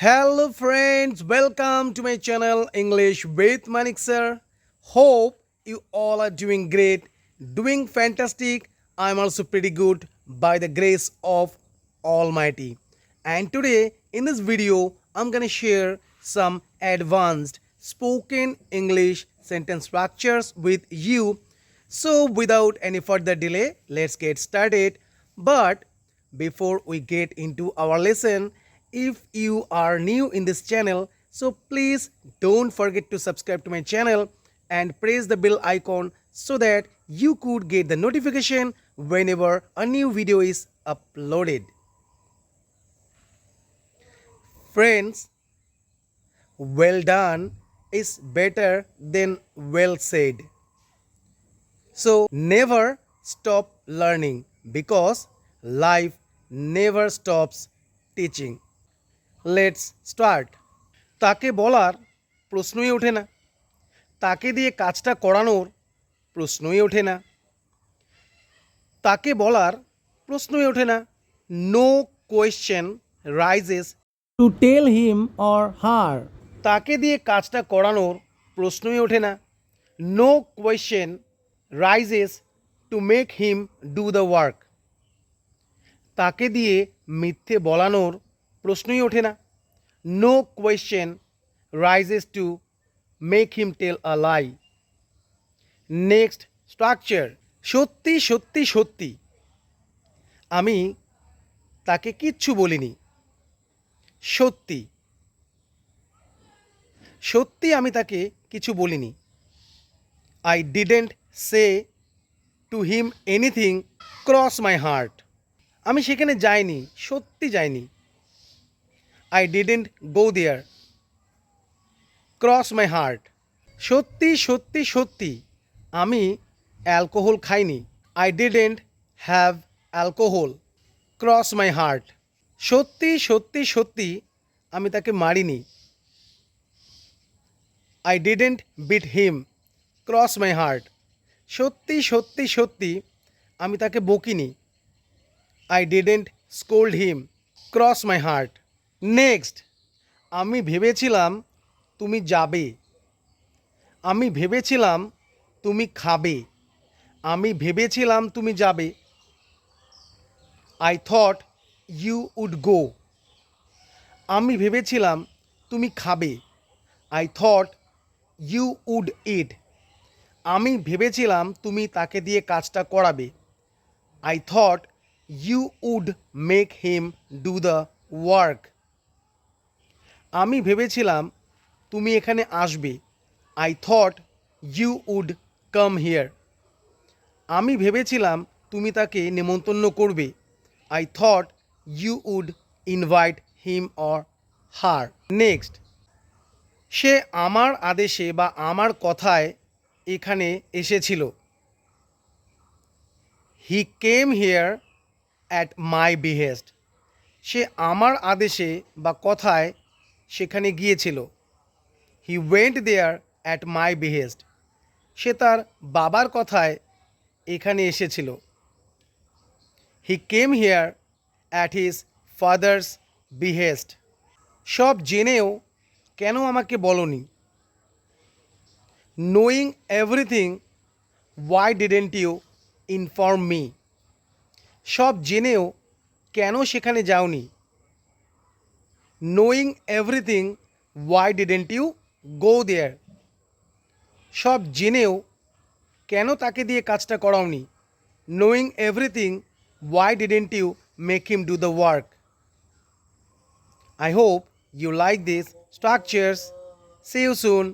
Hello friends, welcome to my channel English with Manik sir. Hope you all are doing great, doing fantastic. I'm also pretty good by the grace of Almighty. And today in this video, I'm gonna share some advanced spoken English sentence structures with you. So without any further delay, let's get started. But before we get into our lesson if you are new in this channel so please don't forget to subscribe to my channel and press the bell icon so that you could get the notification whenever a new video is uploaded friends well done is better than well said so never stop learning because life never stops teaching. Let's start তাকে বলার প্রশ্নই ওঠে না। তাকে দিয়ে কাজটা করানোর প্রশ্নই ওঠে না। তাকে বলার প্রশ্নই ওঠে না। No question raises to tell him or her তাকে দিয়ে কাজটা করানোর প্রশ্নই ওঠে না। No question raises to make him do the work তাকে দিয়ে মিথ্যে বলানোর প্রশ্নই ওঠে না। No question raises to make him tell a lie next structure সত্যি সত্যি সত্যি। আমি তাকে কিচ্ছু বলিনি। সত্যি। সত্যি আমি তাকে কিছু বলিনি। I didn't say to him anything cross my heart আমি সেখানে যাইনি, সত্যি যাইনি। I didn't go there cross my heart সত্যি সত্যি সত্যি। আমি অ্যালকোহল খাইনি। I didn't have alcohol cross my heart সত্যি সত্যি সত্যি। আমি তাকে মারিনি। I didn't beat him cross my heart সত্যি সত্যি সত্যি। আমি তাকে বকিনি। I didn't scold him cross my heart next আমি ভেবেছিলাম তুমি যাবে। আমি ভেবেছিলাম তুমি খাবে। আমি ভেবেছিলাম তুমি যাবে। I thought you would go আমি ভেবেছিলাম তুমি খাবে। I thought you would eat আমি ভেবেছিলাম তুমি তাকে দিয়ে কাজটা করাবে। I thought you would make him do the work আমি ভেবেছিলাম তুমি এখানে আসবে। I thought you would come here আমি ভেবেছিলাম তুমি তাকে নেমন্তন্ন করবে। I thought you would invite him or her next সে আমার আদেশে বা আমার কথায় এখানে এসেছিল। He came here at my behest সে আমার আদেশে বা কথায় সেখানে গিয়েছিল। He went there at my behest সে তার বাবার কথায় এখানে এসেছিল। He came here at his father's behest সব জেনেও কেন আমাকে বলনি? Knowing everything why didn't you inform me সব জেনেও কেন সেখানে যাওনি? Knowing everything why didn't you go there সব জেনেও কেন তাকে দিয়ে কাজটা করাওনি? Knowing everything why didn't you make him do the work I hope you like this structures See you soon.